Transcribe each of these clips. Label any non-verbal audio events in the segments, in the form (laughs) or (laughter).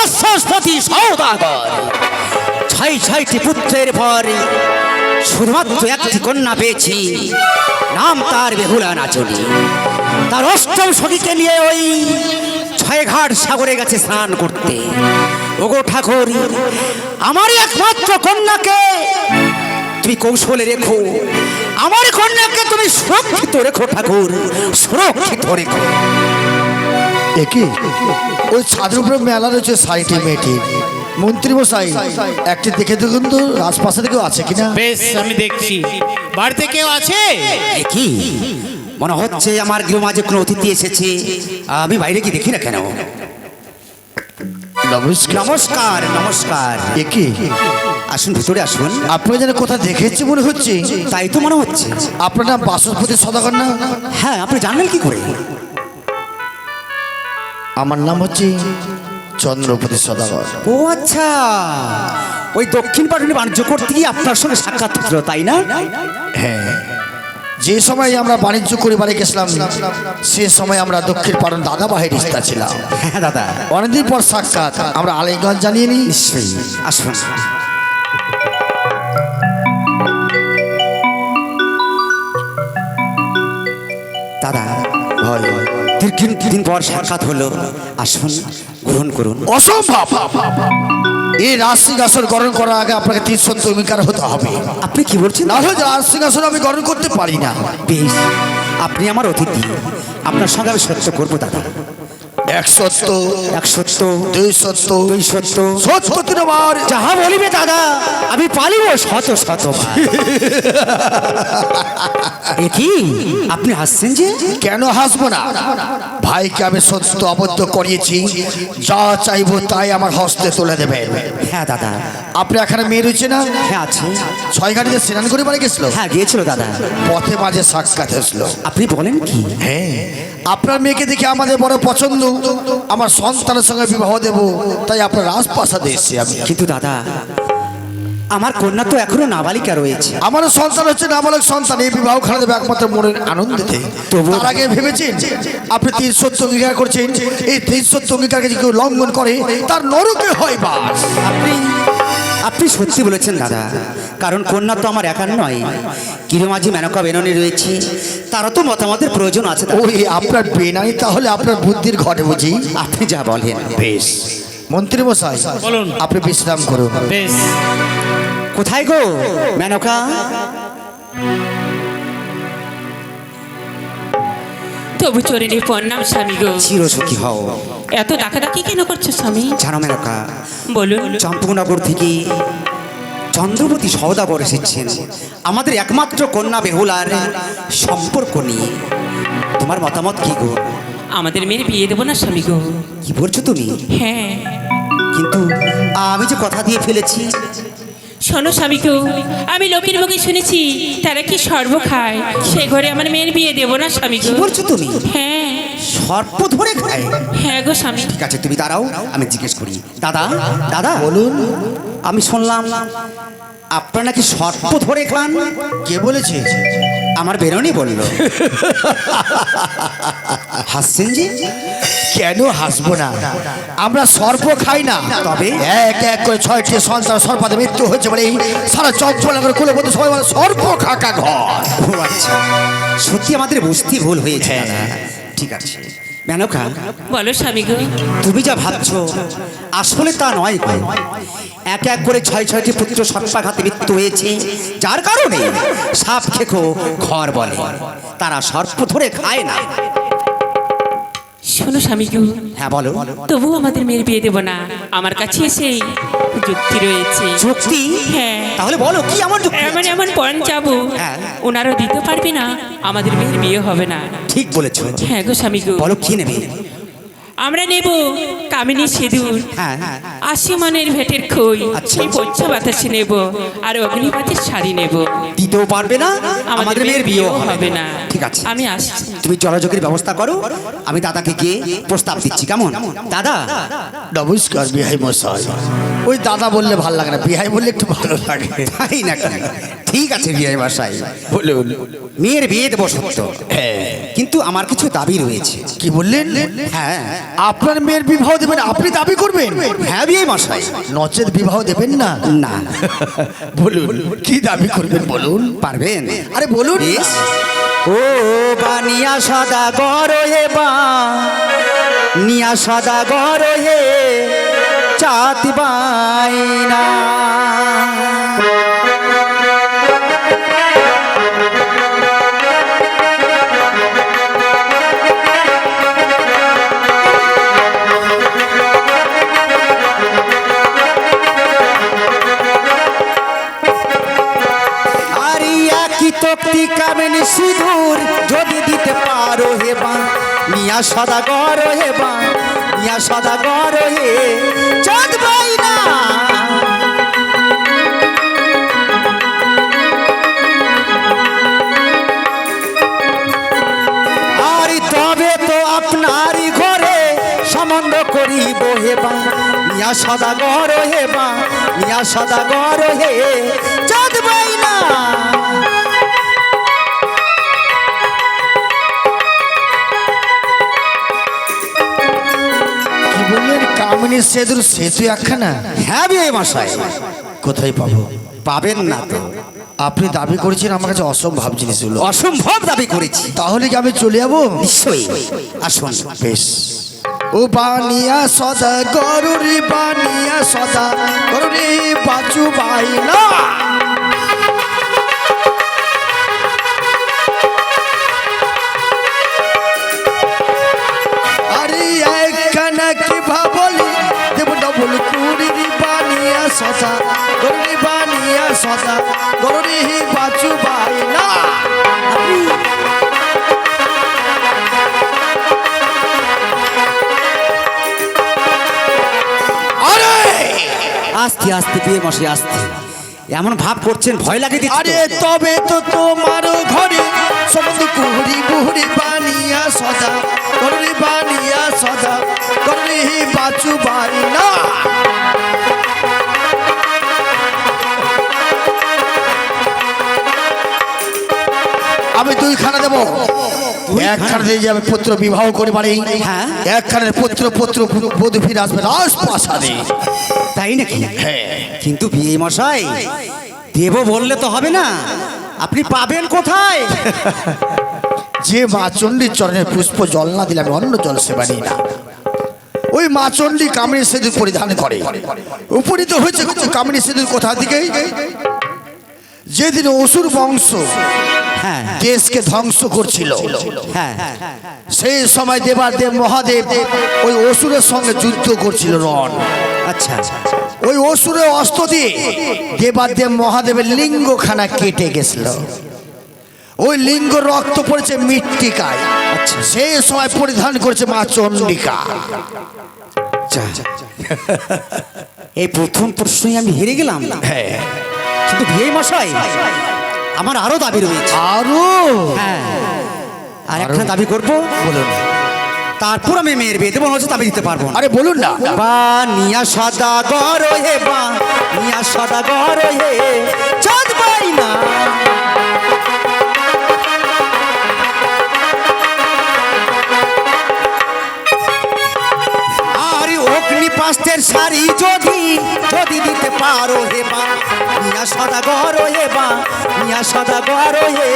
রাষ্ট্রপতি সৌদাগর ছয় ছয়টি পুত্রের পর শুধুমাত্র একটি কন্যা পেয়েছি। নাম তার বেহুলা নাচনি তার অষ্টম সখীকে নিয়ে ওই ছয় ঘাট সাগরে গেছে স্নান করতে। ওগো ঠাকুর আমারই একমাত্র কন্যাকে তুমি কৌশলে রেখো। আমার কন্যাকে তুমি সুরক্ষিত রেখো ঠাকুর, সুরক্ষিত রেখো। একে ওই ছাদের উপরে মেলা রয়েছে সাইটে মেয়েটি মন্ত্রী মশাই একটি দেখে দেখুন তো রাজপ্রাসাদে কেউ আছে কিনা? বেশ আমি দেখছি। বাড়িতে কেউ আছে? কি মনে হচ্ছে আমার গৃহ মাঝে কোনো অতিথি এসেছে। আমি বাইরে কি দেখি না কেন? নমস্কার। নমস্কার নমস্কার। একে আসুন ভিতরে আসুন। আপনি যেন কোথায় দেখেছি মনে হচ্ছে। তাই তো মনে হচ্ছে। আপনার নাম বাসস্পতি সদাগর না? হ্যাঁ আপনি জানলেন কি করে? আমার নাম হচ্ছে চন্দ্রপতি সদাগর। ও আচ্ছা। ওই দক্ষিণ পাটনে বাণিজ্য করতে গিয়ে আপনার সঙ্গে সাক্ষাৎ ছিল তাই না? হ্যাঁ। যে সময় আমরা বাণিজ্য করে বাড়ি গেছিলাম সে সময় আমরা দক্ষিণ পাড়ন দাদা বাহির রিস্তা ছিলাম। হ্যাঁ দাদা। অনেকদিন পর সাক্ষাৎ আমরা আলাইগঞ্জ জানিয়ে নিই। নিশ্চয়ই আসুন দাদা হয় দীর্ঘ দিন পর সাক্ষাৎ হলো। আসুন গ্রহণ করুন। অসম্ভব। এই রাজ সিংহাসন গ্রহণ করার আগে আপনাকে তিন অঙ্গীকার হতে হবে। আপনি কি বলছেন? না হলে রাজ সিংহাসন আমি গ্রহণ করতে পারি না। বেশ আপনি আমার অতিথি। আপনার সঙ্গে আমি সহ্য করব দাদা। এক সত্য এক সত্য দুই সত্য দুই সত্য যাহা বলিবে দাদা আমি পালিব শত শত কি? আপনি হাসছেন যে? কেন হাসবো না? ভাইকে আমি সত্য আবদ্ধ করিয়েছি। যা চাইব তাই আমার হস্তে তুলে দেবেন হ্যাঁ দাদা। আপনি এখানে মেয়ে রয়েছে না? হ্যাঁ আছে। ছয় ঘাটিতে স্নান করে বাড়ি গেছিল? হ্যাঁ গিয়েছিল দাদা। পথে মাঝে সাক্ষাৎ হয়েছিল। আপনি বলেন কি? হ্যাঁ আপনার মেয়েকে দেখে আমাদের বড় পছন্দ। আমার সন্তানের সঙ্গে বিবাহ দেব তাই আপনার রাজপ্রাসাদে এসেছি আমি। কিন্তু দাদা আমার কন্যা তো এখনও নাবালিকা রয়েছে। আমার সন্তান হচ্ছে নাবালক সন্তান এই বিবাহ খেলা দেবে একমাত্র মনের আনন্দেতে। তার আগে ভেবেছেন আপনি তিন সত্য অঙ্গীকার করছেন এই তিন সত্য অঙ্গীকারকে যদি কেউ লঙ্ঘন করে তার নরকে হয় বাস। আপনি আপনি সত্যি বলেছেন দাদা। কারণ কন্যা তো আমার একার নয়। কিরমাঝি মেনকা বেননে রয়েছে তারও তো মতামতের প্রয়োজন আছে। ওই আপনার বেনাই তাহলে আপনার বুদ্ধির ঘরে বুঝি। আপনি যা বলেন। বেশ। মন্ত্রী মশাই বলুন। আপনি বিশ্রাম করুন। বেশ। কোথায় গো মেনকা? তবু চোরের প্রণাম স্বামী গো। চির সুখী হও। এত ডাকাডাকি কেন করছ স্বামী? জানো মেনকা বলুন। চম্পকনগর থেকে চন্দ্রবতী সওদাগর এসেছেন। আমাদের একমাত্র কন্যা বেহুলার সম্পর্ক নিয়ে। তোমার মতামত কি গো? আমাদের মেয়ের বিয়ে দেবো না স্বামী গো। কি বলছো তুমি? হ্যাঁ। কিন্তু আমি যে কথা দিয়ে ফেলেছি। শোনো স্বামী গো আমি লোকের মুখে শুনেছি তারা কি সর্ব খায়? সে ঘরে আমার মেয়ের বিয়ে দেবো না স্বামী কি বলছো তুমি? হ্যাঁ। সর্প ধরে খায়। হ্যাঁ গো স্বামী। ঠিক আছে তুমি দাঁড়াও আমি জিজ্ঞেস করি। দাদা দাদা বলুন। আমি শুনলাম আপনার নাকি সর্প ধরে খান? কে বলেছে? আমার বেরোনি বলল। হাসছেন যে? কেন হাসবো না? আমরা সর্প খাই না। তবে? এক এক করে ছয়টি সন্তান সর্পাতে মৃত্যু হয়েছে বলে সারা চঞ্চল কুলে বলতে সবাই বলে সর্প খাকা ঘর। ও আচ্ছা। সত্যি আমাদের বুঝতে ভুল হয়েছে দাদা। ঠিক আছে। মেনকা বলো স্বামী গো। তুমি যা ভাবছ আসলে তা নয় এক এক করে ছয় ছয়টি পুত্র সর্পাঘাতে মৃত্যু হয়েছে। যার কারণে সাপ খেকো ঘর বলে। তারা সর্প ধরে খায় না। শোনো স্বামী হ্যাঁ বলো। তবু আমাদের মেয়ের বিয়ে দেবো না। আমার কাছে সেই যুক্তি রয়েছে। যুক্তি? হ্যাঁ। তাহলে বলো কি আমার এমন এমন পণ যাব ওনারও ওনারা দিতে পারবে না। আমাদের মেয়ের বিয়ে হবে না। ঠিক বলেছ। হ্যাঁ গো স্বামী বলো কি নেবে? আমরা নেব কামিনী সিঁদুর। হ্যাঁ হ্যাঁ আশি মনের ভেটের খই। আচ্ছা। এই পচ্ছা বাতাসে নেব আর অগ্নিপাতের শাড়ি নেব। দিতেও পারবে না আমাদের মেয়ের বিয়েও হবে না। ঠিক আছে। আমি আসছি। তুমি জলযোগের ব্যবস্থা করো আমি দাদাকে গিয়ে প্রস্তাব দিচ্ছি। কেমন? দাদা? নমস্কার বিহাই মশাই। ওই দাদা বললে ভালো লাগে না বিহাই বললে একটু ভালো লাগে। তাই নাকি? ঠিক আছে বিয়ে বাসাই বলুন। মেয়ের বিয়ে দেবো সত্য। কিন্তু আমার কিছু দাবি রয়েছে। কি বললেন? হ্যাঁ। আপনার মেয়ের বিবাহ দেবেন আপনি দাবি করবেন? হ্যাঁ বিয়ে মশাই নচেত বিবাহ দেবেন না? না। (laughs) বলুন কি দাবি করবেন? বলুন পারবেন? আরে বলুন। ও বানিয়া সদা গর হে বা নিয়া সদা গর হে চাতি বাইনা। কি কামিনী সিঁদুর যদি দিতে পারো হে বা। মিয়া সদা গর হে বা। মিয়া সদা গর হে। চাঁদ বাইনা আর তবে তো আপনারই ঘরে সম্বন্ধ করিব হেবা মিয়া সদাগর হেবা মিয়া সদা সদাগর হে। চাঁদ বাইনা কি কামিনী সেতুর সেতু একখানা। হ্যাঁ বিয়ে মশাই কোথায় পাবো? পাবেন না তো। আপনি দাবি করেছেন আমার কাছে অসম্ভব জিনিসগুলো। অসম্ভব দাবি করেছি। তাহলে কি আমি চলে যাব? নিশ্চয়ই। আসুন। বেশ। ও বানিয়া সদা গরুরি বানিয়া সদা গরুরি বাচু বাইনা আস্তে আস্তে বিয়ে মশাই আস্তে এমন ভাব করছেন ভয় লাগে আরে তবে তো তোমার ঘরে সমস্ত কুহুরি বুহুরি বানিয়া সদা করুরি বানিয়া সদা করুরি বাচু বাই না। আমি দুইখানা দেবো। একখানা দিয়ে যাবে পুত্র বিবাহ করে বাড়ি। হ্যাঁ। একখানের পুত্র পুত্র বধূ ফিরে আসবে রাজপ্রাসাদে। তাই নাকি? কিন্তু বিয়ে মশাই দেব বললে তো হবে না। আপনি পাবেন কোথায়? যে মা চণ্ডীর চরণের পুষ্প জল না দিলে আমি অন্য জল সেবা নিই না। ওই মা চণ্ডী কামিনী সেতুর পরিধান করে। উপনীত হয়েছে কামিনী সেতুর কোথা থেকে যেদিন অসুর বংশ হ্যাঁ দেশকে ধ্বংস করছিল। হ্যাঁ সেই সময় দেবাদেব মহাদেব ওই অসুরের সঙ্গে যুদ্ধ করছিল রণ। আচ্ছা ওই অসুরের অস্ত্র দিয়ে দেবাদেব মহাদেবের লিঙ্গখানা কেটে গেছিল। ওই লিঙ্গ রক্ত পড়েছে মৃত্তিকায়। আচ্ছা। সেই সময় পরিধান করেছে মা চন্ডিকা। আচ্ছা। এই প্রথম প্রশ্নই আমি হেরে গেলাম। হ্যাঁ। কিন্তু বিয়ে মশাই আমার আরও দাবি রয়েছে। আরও? হ্যাঁ। আর একটা দাবি করব? বলুন। তারপর আমি মেয়ের বিয়ে দেবো হচ্ছে দাবি দিতে পারব না। আরে বলুন না। বা নিয়া সদা গর হে বা নিয়া সদা গর হে চাঁদ বাইনা আরে পাস্তের শাড়ি যদি যদি দিতে পারো হে বা নিয়া সদা গর হে। বা নিয়া সদা গর হে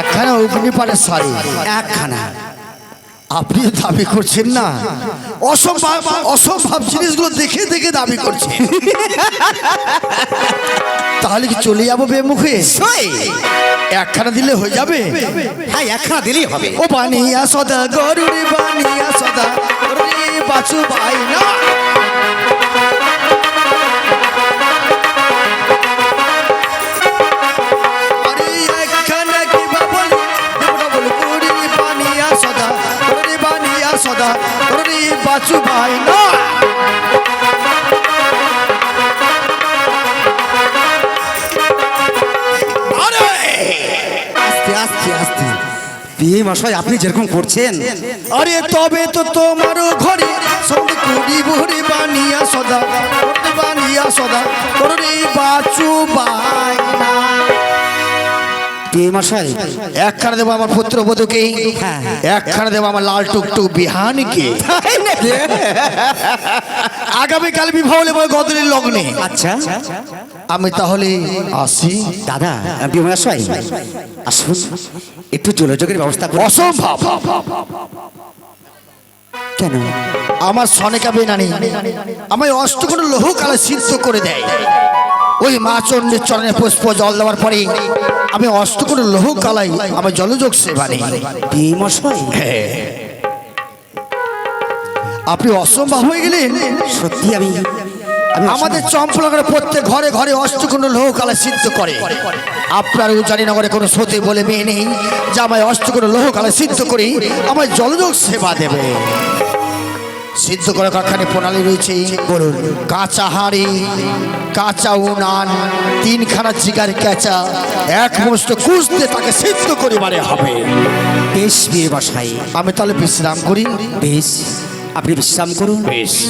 একখানা অগ্নিপাড়ের শাড়ি। একখানা। আপনি দাবি করছেন না? অসম্ভব অসম্ভব জিনিসগুলো দেখে দেখে দাবি করছে। তাহলে কি চলে যাব বেমুখে? একখানা দিলে হয়ে যাবে। হ্যাঁ একখানা দিলেই হবে। ও বানিয়া সদা গরুরে বানিয়া সদা গরুরি বাছু ভাই না। বিয়ে মশাই আপনি যেরকম করছেন। আরে তবে তো তোমারও ঘরে সঙ্গে করি ভরে বানিয়া সদা বানিয়া সদা করে বাচু বিয়ে মশাই একখানা দেবো আমার হ্যাঁ। একখানা দেবো আমার লাল টুকটুক বিহানকে। তাই আগামীকাল বিবাহ গদরের লগ্নে। আচ্ছা। আমি তাহলে আসি। দাদা বিয়ে মশাই আসুন একটু যোগাযোগের ব্যবস্থা করুন। অসম্ভব। কেন? আমার সনেকা বেনানি আমায় অষ্টগুণ লোহ কালে সিদ্ধ করে দেয়। ওই মা চণ্ডীর চরণে পুষ্প জল দেওয়ার পরে আমি অষ্ট অষ্টগুণ লহু কালাই আমার জলযোগ সেবা নেই। বিয়ে আপনি অসম্ভব হয়ে গেলেন। সত্যি আমি আমাদের চম্পলগড়ে প্রত্যেক ঘরে ঘরে অষ্টকুণ্ড লোহ কালে সিদ্ধ করে। আপনার উজানিনগরে কোনো সতী বলে মেয়ে নেই যে আমায় অষ্টকুণ্ড লোহ কালে সিদ্ধ করে আমায় জলযোগ সেবা দেবে। সিদ্ধ করে কারখানে প্রণালী রয়েছে বলুন। কাঁচা হাড়ি কাঁচা উনান তিনখানা জিগার ক্যাচা এক মুষ্ট কুচতে তাকে সিদ্ধ করিবারে হবে। বেশ বিয়ে মশাই আমি তাহলে বিশ্রাম করি। বেশ। আপনি বিশ্রাম করুন। বেশ।